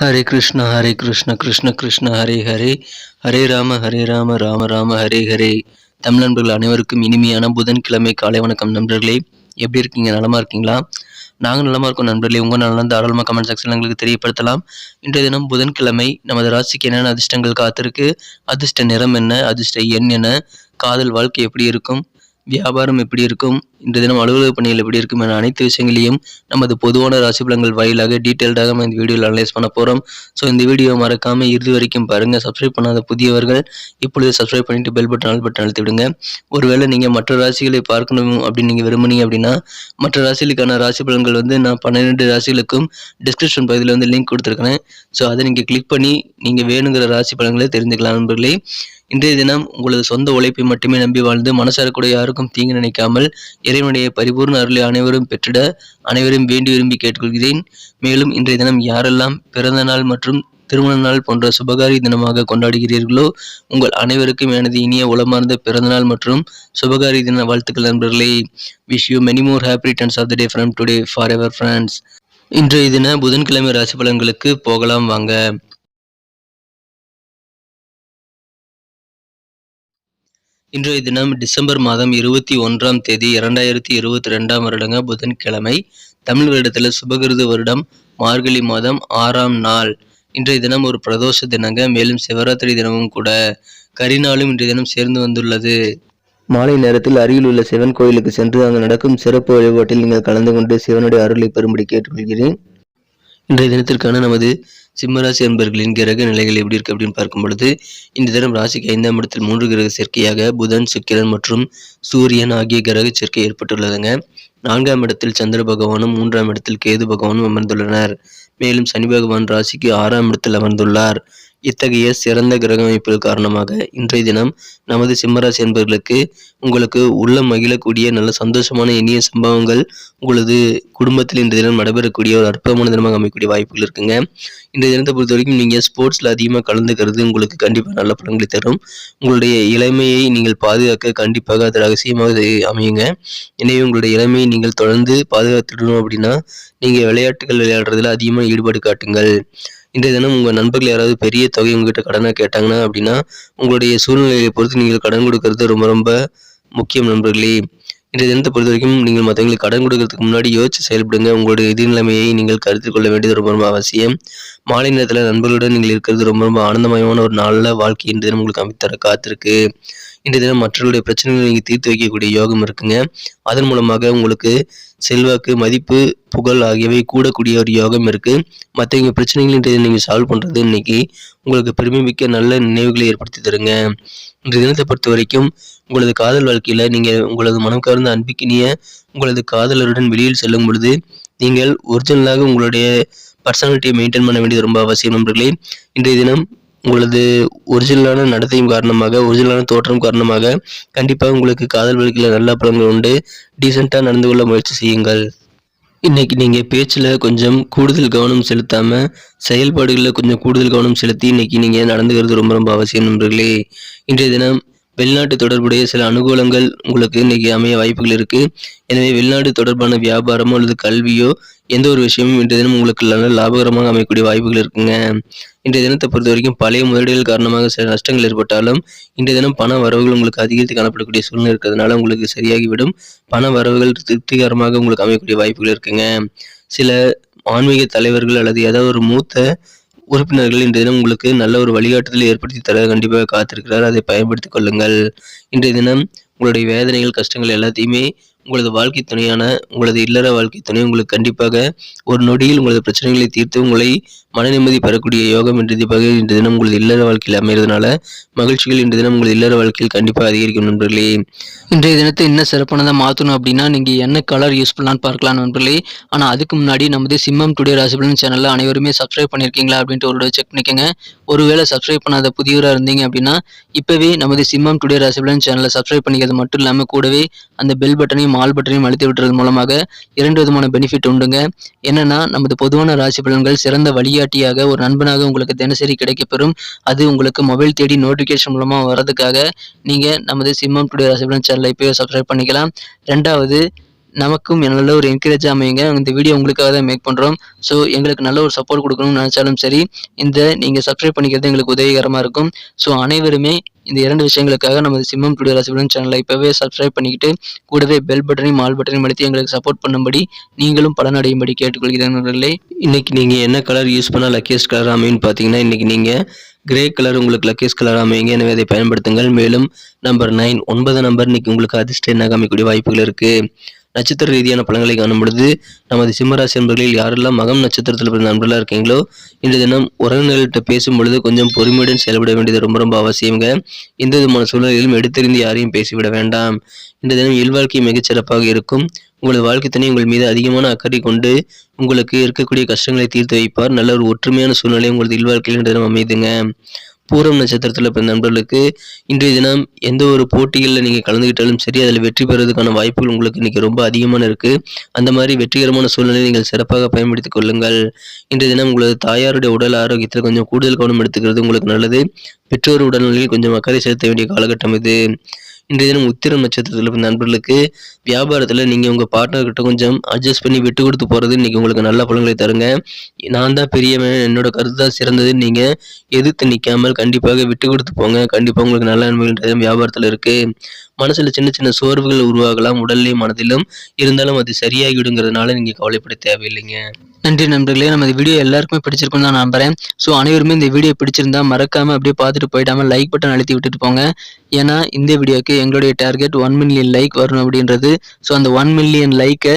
ஹரே கிருஷ்ணா ஹரே கிருஷ்ண கிருஷ்ண கிருஷ்ண ஹரே ஹரே. ஹரே ராம ஹரே ராம ராம ராம ஹரே ஹரே. தமிழ் நண்பர்கள் அனைவருக்கும் இனிமையான புதன்கிழமை காலை வணக்கம் நண்பர்களே. எப்படி இருக்கீங்க? நலமாக இருக்கீங்களா? நாங்கள் நலமாக இருக்கோம் நண்பர்களே. உங்கள் நலன் தாராளமாக கமெண்ட் செக்ஷன் எங்களுக்கு தெரியப்படுத்தலாம். இன்றைய தினம் புதன்கிழமை. நமது ராசிக்கு என்னென்ன அதிர்ஷ்டங்கள் காத்திருக்கு? அதிர்ஷ்ட நிறம் என்ன? அதிர்ஷ்ட எண் என்ன? காதல் வாழ்க்கை எப்படி இருக்கும்? வியாபாரம் எப்படி இருக்கும்? இன்றைய தினம் அலுவலக பணிகள் எப்படி இருக்கும் என அனைத்து விஷயங்களையும் நமது பொதுவான ராசி பலன்கள் வாயிலாக டீட்டெயில்டாக நம்ம இந்த வீடியோவில் அனலைஸ் பண்ண போகிறோம் ஸோ இந்த வீடியோ மறக்காமல் இறுதி வரைக்கும் பாருங்கள் சப்ஸ்கிரைப் பண்ணாத புதியவர்கள் இப்பொழுது சப்ஸ்கிரைப் பண்ணிட்டு பெல் பட்டன் ஆல் பட்டன் அழுத்தி விடுங்க. ஒருவேளை நீங்கள் மற்ற ராசிகளை பார்க்கணும் அப்படின்னு நீங்கள் விரும்புனீங்க அப்படின்னா மற்ற ராசிகளுக்கான ராசி பலன்கள் வந்து நான் பன்னிரெண்டு ராசிகளுக்கும் டிஸ்கிரிப்ஷன் பகுதியில் வந்து லிங்க் கொடுத்துருக்கிறேன். ஸோ அதை நீங்கள் கிளிக் பண்ணி நீங்கள் வேணுங்கிற ராசி பலன்களை தெரிஞ்சுக்கலாம் நண்பர்களே. இன்றைய தினம் உங்களது சொந்த உழைப்பை மட்டுமே நம்பி வாழ்ந்து மனசார கூட யாருக்கும் தீங்கு நினைக்காமல் இறைவனுடைய பரிபூர்ண அருளை அனைவரும் பெற்றிட அனைவரும் வேண்டி விரும்பி கேட்டுக்கொள்கிறேன். மேலும் இன்றைய தினம் யாரெல்லாம் பிறந்த நாள் மற்றும் திருமண நாள் போன்ற சுபகாரி தினமாக கொண்டாடுகிறீர்களோ உங்கள் அனைவருக்கும் எனது இனிய உளமார்ந்த பிறந்தநாள் மற்றும் சுபகாரி தின வாழ்த்துக்கள் நண்பர்களே. Wish you many more happy returns of the day from today forever friends இன்றைய தின புதன்கிழமை ராசி பலன்களுக்கு போகலாம் வாங்க. இன்றைய தினம் டிசம்பர் மாதம் இருபத்தி ஒன்றாம் தேதி இரண்டாயிரத்தி இருபத்தி ரெண்டாம் வருடங்க புதன்கிழமை. தமிழ் வருடத்தில் சுபகிருது வருடம் மார்கழி மாதம் ஆறாம் நாள். இன்றைய தினம் ஒரு பிரதோஷ தினங்க மேலும் சிவராத்திரி தினமும் கூட. கரிநாளும் இன்றைய தினம் சேர்ந்து வந்துள்ளது. மாலை நேரத்தில் அருகில் உள்ள சிவன் கோயிலுக்கு சென்று அங்கு நடக்கும் சிறப்பு வழிபாட்டில் நீங்கள் கலந்து கொண்டு சிவனுடைய அருளை பெறும்படி கேட்டுக்கொள்கிறேன். இன்றைய தினத்திற்கான நமது சிம்மராசி அன்பர்களின் கிரக நிலைகள் எப்படி இருக்கு அப்படின்னு பார்க்கும் பொழுது இந்த தினம் ராசிக்கு ஐந்தாம் இடத்தில் மூன்று கிரக சேர்க்கையாக புதன் சுக்கிரன் மற்றும் சூரியன் ஆகிய கிரக சேர்க்கை ஏற்பட்டுள்ளதுங்க. நான்காம் இடத்தில் சந்திர பகவானும் மூன்றாம் இடத்தில் கேது பகவானும் அமர்ந்துள்ளனர். மேலும் சனி பகவான் ராசிக்கு ஆறாம் இடத்தில் அமர்ந்துள்ளார். இத்தகைய சிறந்த கிரக அமைப்புகள் காரணமாக இன்றைய தினம் நமது சிம்மராசி என்பவர்களுக்கு உங்களுக்கு உள்ள மகிழக்கூடிய நல்ல சந்தோஷமான இனிய சம்பவங்கள் உங்களது குடும்பத்தில் இன்றைய தினம் நடைபெறக்கூடிய ஒரு அற்புதமான தினமாக அமைக்கக்கூடிய வாய்ப்புகள் இருக்குங்க. இன்றைய தினத்தை பொறுத்த வரைக்கும் நீங்கள் ஸ்போர்ட்ஸில் அதிகமாக கலந்துக்கிறது உங்களுக்கு கண்டிப்பாக நல்ல பலன்களை தரும். உங்களுடைய இளமையை நீங்கள் பாதுகாக்க கண்டிப்பாக அது ரகசியமாக அமையுங்க. எனவே உங்களுடைய இளமையை நீங்கள் தொடர்ந்து பாதுகாத்துடணும் அப்படின்னா நீங்கள் விளையாட்டுகள் விளையாடுறதுல அதிகமாக ஈடுபாடு காட்டுங்கள். இன்றைய தினம் உங்கள் நண்பர்கள் யாராவது பெரிய தொகை உங்ககிட்ட கடனாக கேட்டாங்கன்னா அப்படின்னா உங்களுடைய சூழ்நிலையை பொறுத்து நீங்கள் கடன் கொடுக்கறது ரொம்ப ரொம்ப முக்கியம் நண்பர்களே. இன்றைய தினத்தை பொறுத்த வரைக்கும் நீங்கள் மற்றவங்களுக்கு கடன் கொடுக்கறதுக்கு முன்னாடி யோசிச்சு செயல்படுங்க. உங்களுடைய எதிர்நிலைமையை நீங்கள் கருத்தில் கொள்ள வேண்டியது ரொம்ப ரொம்ப அவசியம். மாலை நேரத்தில் நண்பர்களுடன் நீங்கள் இருக்கிறது ரொம்ப ரொம்ப ஆனந்தமயமான ஒரு நாளில் வாழ்க்கை இன்றைய தினம் உங்களுக்கு அமைத்தர காத்திருக்கு. இன்றைய தினம் மற்றவருடைய பிரச்சனைகளை நீங்கள் தீர்த்து வைக்கக்கூடிய யோகம் இருக்குங்க. அதன் மூலமாக உங்களுக்கு செல்வாக்கு மதிப்பு புகழ் ஆகியவை கூடக்கூடிய ஒரு யோகம் இருக்குது மற்றவங்க பிரச்சனைகள் இன்றைய நீங்கள் சால்வ் பண்ணுறது இன்னைக்கு உங்களுக்கு பெருமை மிக்க நல்ல நினைவுகளை ஏற்படுத்தி தருங்க. இன்றைய தினத்தை பொறுத்த வரைக்கும் உங்களது காதல் வாழ்க்கையில் நீங்கள் உங்களது மனம் கவர்ந்த அன்பிக்கினிய உங்களது காதலருடன் வெளியில் செல்லும் பொழுது நீங்கள் ஒரிஜினலாக உங்களுடைய பர்சனாலிட்டியை மெயின்டைன் பண்ண வேண்டியது ரொம்ப அவசியம் நண்பர்களே. இன்றைய தினம் உங்களது ஒரிஜினலான நடத்தையும் காரணமாக ஒரிஜினலான தோற்றம் காரணமாக கண்டிப்பாக உங்களுக்கு காதல் வாழ்க்கையில் நல்ல பலன்கள் உண்டு. டீசெண்டாக நடந்து கொள்ள முயற்சி செய்யுங்கள். இன்றைக்கி நீங்கள் பேச்சில் கொஞ்சம் கூடுதல் கவனம் செலுத்தாமல் செயல்பாடுகளில் கொஞ்சம் கூடுதல் கவனம் செலுத்தி இன்றைக்கி நீங்கள் நடந்துக்கிறது ரொம்ப ரொம்ப அவசியம் நண்பர்களே. இன்றைய தினம் வெளிநாட்டு தொடர்புடைய சில அனுகூலங்கள் உங்களுக்கு இன்னைக்கு அமைய வாய்ப்புகள் இருக்கு. எனவே வெளிநாடு தொடர்பான வியாபாரமோ அல்லது கல்வியோ எந்த ஒரு விஷயமும் இன்றைய தினம் உங்களுக்கு நல்ல லாபகரமாக அமையக்கூடிய வாய்ப்புகள் இருக்குங்க. இன்றைய தினத்தை பொறுத்த வரைக்கும் பழைய முதலீடுகள் காரணமாக சில நஷ்டங்கள் ஏற்பட்டாலும் இன்றைய தினம் பண வரவுகள் உங்களுக்கு அதிகரித்து காணப்படக்கூடிய சூழ்நிலை இருக்கிறதுனால உங்களுக்கு சரியாகிவிடும். பண வரவுகள் திருப்திகரமாக உங்களுக்கு அமையக்கூடிய வாய்ப்புகள் இருக்குங்க. சில ஆன்மீக தலைவர்கள் அல்லது ஏதாவது ஒரு மூத்த உறுப்பினர்கள் இன்றைய தினம் உங்களுக்கு நல்ல ஒரு வழிகாட்டுதலை ஏற்படுத்தி தர கண்டிப்பாக காத்திருக்கிறார். அதை பயன்படுத்திக் கொள்ளுங்கள். இன்றைய தினம் உங்களுடைய வேதனைகள் கஷ்டங்கள் எல்லாத்தையுமே உங்களது வாழ்க்கை துணையான உங்களது இல்லற வாழ்க்கை துணை உங்களுக்கு கண்டிப்பாக ஒரு நொடியில் உங்களது பிரச்சனைகளை தீர்த்து உங்களை மன நிம்மதி பெறக்கூடிய யோகம் இன்று தினமாக இன்று தினம் உங்களது இல்லற வாழ்க்கையில் அமைகிறதுனால மகிழ்ச்சிகள் இன்று தினம் உங்களது இல்லற வாழ்க்கையில் கண்டிப்பாக அதிகரிக்கும் நண்பர்களே. இன்றைய தினத்தை என்ன சிறப்பானதாக மாற்றணும் அப்படின்னா நீங்கள் என்ன கலர் யூஸ் பண்ணலான்னு பார்க்கலாம் நண்பர்களே. ஆனால் அதுக்கு முன்னாடி நமது சிம்மம் டுடே ராசிபலன் சேனலில் அனைவருமே சப்ஸ்கிரைப் பண்ணியிருக்கீங்களா அப்படின்ட்டு ஒரு செக் பண்ணிக்கோங்க. ஒருவேளை சப்ஸ்கிரைப் பண்ணாத புதியவராக இருந்தீங்க அப்படின்னா இப்போவே நமது சிம்மம் டுடே ராசிபலன் சேனலை சப்ஸ்கிரைப் பண்ணிக்கிறது மட்டும் இல்லாமல் கூடவே அந்த பெல் பட்டனையும் ஆல் பட்டனையும் அழுத்தி விட்டுறது மூலமாக இரண்டு விதமான பெனிஃபிட் உண்டுங்க. என்னன்னா நமது பொதுவான ராசி பலன்கள் சிறந்த வழிகாட்டியாக ஒரு நண்பனாக உங்களுக்கு தினசரி கிடைக்கப்பெறும். அது உங்களுக்கு மொபைல் தேடி நோட்டிஃபிகேஷன் மூலமாக வர்றதுக்காக நீங்கள் நமது சிம்மம் டுடே ராசி பலன் சேனலை இப்போயே சப்ஸ்கிரைப் பண்ணிக்கலாம். ரெண்டாவது நமக்கும் நல்ல ஒரு என்கரேஜ் அமையுங்க. இந்த வீடியோ உங்களுக்காக தான் மேக் பண்ணுறோம் ஸோ எங்களுக்கு நல்ல ஒரு சப்போர்ட் கொடுக்கணும்னு நினச்சாலும் சரி இந்த நீங்கள் சப்ஸ்கிரைப் பண்ணிக்கிறது எங்களுக்கு உதவிகரமாக இருக்கும். ஸோ அனைவருமே இந்த இரண்டு விஷயங்களுக்காக நமது சிம்மம் டுடே ராசிபலன் சேனலை இப்போவே சப்ஸ்கிரைப் பண்ணிக்கிட்டு கூடவே பெல் பட்டனையும் ஆல் பட்டனையும் அழுத்தி எங்களுக்கு சப்போர்ட் பண்ணும்படி நீங்களும் பலனடையும்படி கேட்டுக்கொள்கிறேன் நண்பர்களே. இன்னைக்கு நீங்கள் என்ன கலர் யூஸ் பண்ணால் லக்கியஸ்ட் கலர் அமைன்னு பார்த்தீங்கன்னா இன்னைக்கு நீங்கள் கிரே கலர் உங்களுக்கு லக்கேஸ் கலர் அமைங்க எனவே அதை பயன்படுத்துங்கள். மேலும் நம்பர் நைன் ஒன்பது நம்பர் இன்னைக்கு உங்களுக்கு அதிர்ஷ்ட எண்ணாக அமைக்கக்கூடிய வாய்ப்புகள் இருக்குது நட்சத்திர ரீதியான பலன்களை காணும் பொழுது நமது சிம்மராசி நண்பர்களில் யாரெல்லாம் மகம் நட்சத்திரத்தில் பிறந்த நண்பர்களாக இருக்கீங்களோ இன்று தினம் உறவினர்கள்ட்ட பேசும் பொழுது கொஞ்சம் பொறுமையுடன் செயல்பட வேண்டியது ரொம்ப ரொம்ப அவசியங்க. எந்த விதமான சூழ்நிலையிலும் எடுத்தறிந்து யாரையும் பேசிவிட வேண்டாம். இன்று தினம் இல்வாழ்க்கை மிகச்சிறப்பாக இருக்கும். உங்களது வாழ்க்கை தனி உங்கள் மீது அதிகமான அக்கறை கொண்டு உங்களுக்கு இருக்கக்கூடிய கஷ்டங்களை தீர்த்து வைப்பார். நல்ல ஒரு ஒற்றுமையான சூழ்நிலை உங்களது இல்வாழ்க்கையில் இன்று தினம் அமைதுங்க. பூரம் நட்சத்திரத்தில் பிறந்த நண்பர்களுக்கு இன்றைய தினம் எந்த ஒரு போட்டிகளில் நீங்கள் கலந்துக்கிட்டாலும் சரி அதில் வெற்றி பெறுவதற்கான வாய்ப்புகள் உங்களுக்கு இன்னைக்கு ரொம்ப அதிகமான இருக்குது அந்த மாதிரி வெற்றிகரமான சூழ்நிலையை நீங்கள் சிறப்பாக பயன்படுத்திக் கொள்ளுங்கள். இன்றைய தினம் உங்களது தாயாருடைய உடல் ஆரோக்கியத்தில் கொஞ்சம் கூடுதல் கவனம் எடுத்துக்கிறது உங்களுக்கு நல்லது. பெற்றோர் உடல்நிலையில் கொஞ்சம் அக்கறை செலுத்த வேண்டிய காலகட்டம் இது. இன்றைய தினம் உத்திரம் நட்சத்திரத்தில் நண்பர்களுக்கு வியாபாரத்தில் நீங்கள் உங்கள் பார்ட்னர்கிட்ட கொஞ்சம் அட்ஜஸ்ட் பண்ணி விட்டு கொடுத்து போகிறது இன்றைக்கி உங்களுக்கு நல்ல பலன்களை தருங்க. நான் தான் பெரியவன் என்னோட கருத்து தான் சிறந்தது. நீங்கள் எதிர்த்து நிற்காமல் கண்டிப்பாக விட்டு கொடுத்து போங்க. கண்டிப்பாக உங்களுக்கு நல்ல நன்மைகள் வியாபாரத்தில் இருக்குது மனசில் சின்ன சின்ன சோர்வுகள் உருவாகலாம். உடல்லையும் மனதிலும் இருந்தாலும் அது சரியாகிவிடுங்கிறதுனால நீங்கள் கவலைப்பட தேவையில்லைங்க. நன்றி நண்பர்களே. நம்ம இந்த வீடியோ எல்லாருக்குமே பிடிச்சிருக்கும்னு தான் நம்புறேன். ஸோ அனைவருமே இந்த வீடியோ பிடிச்சிருந்தா மறக்காம அப்படியே பார்த்துட்டு போயிடாம லைக் பட்டன் அழுத்தி விட்டுட்டு போங்க. ஏன்னா இந்த வீடியோக்கு எங்களுடைய டார்கெட் ஒன் மில்லியன் லைக் வரணும் அப்படின்றது. ஸோ அந்த ஒன் மில்லியன் லைக்கை